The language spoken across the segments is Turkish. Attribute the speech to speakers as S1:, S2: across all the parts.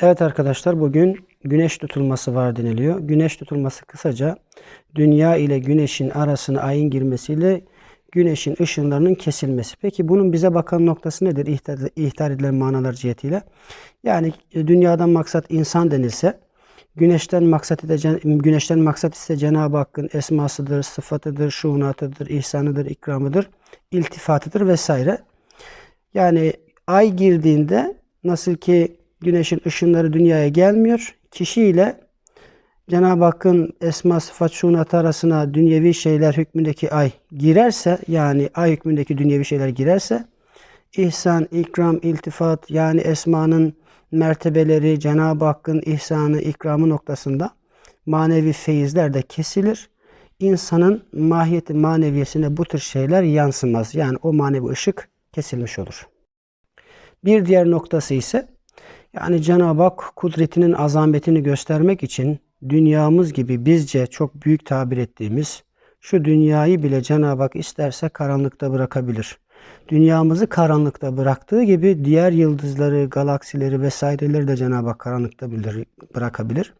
S1: Evet arkadaşlar bugün güneş tutulması var deniliyor. Güneş tutulması kısaca dünya ile güneşin arasına ayın girmesiyle güneşin ışınlarının kesilmesi. Peki bunun bize bakan noktası nedir ihtar, ihtar edilen manalar cihetiyle? Yani dünyadan maksat insan denilse güneşten maksat ede, güneşten maksat ise Cenab-ı Hakk'ın esmasıdır, sıfatıdır, şuunatıdır, ihsanıdır, ikramıdır, iltifatıdır vesaire. Yani ay girdiğinde nasıl ki güneşin ışınları dünyaya gelmiyor. Kişiyle Cenab-ı Hakk'ın esma sıfat şunatı arasına dünyevi şeyler hükmündeki ay girerse yani ay hükmündeki dünyevi şeyler girerse ihsan, ikram, iltifat yani esmanın mertebeleri Cenab-ı Hakk'ın ihsanı, ikramı noktasında manevi feyizler de kesilir. İnsanın mahiyeti maneviyesine bu tür şeyler yansımaz. Yani o manevi ışık kesilmiş olur. Bir diğer noktası ise yani Cenab-ı Hak kudretinin azametini göstermek için dünyamız gibi bizce çok büyük tabir ettiğimiz şu dünyayı bile Cenab-ı Hak isterse karanlıkta bırakabilir. Dünyamızı karanlıkta bıraktığı gibi diğer yıldızları, galaksileri vesaireleri de Cenab-ı Hak karanlıkta bırakabilir.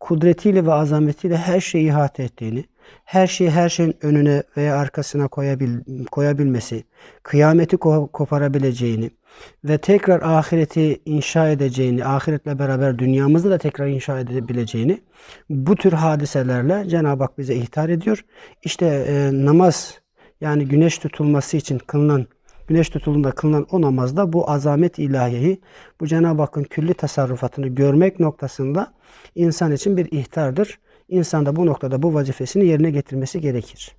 S1: Kudretiyle ve azametiyle her şeyi ihate ettiğini, her şeyi her şeyin önüne veya arkasına koyabil, koyabilmesi, kıyameti koparabileceğini ve tekrar ahireti inşa edeceğini, ahiretle beraber dünyamızı da tekrar inşa edebileceğini bu tür hadiselerle Cenab-ı Hak bize ihtar ediyor. İşte e, namaz yani güneş tutulması için kılınan güneş tutulunda kılınan o namazda bu azamet ilahiyi, bu Cenab-ı Hakk'ın külli tasarrufatını görmek noktasında insan için bir ihtardır. İnsan da bu noktada bu vazifesini yerine getirmesi gerekir.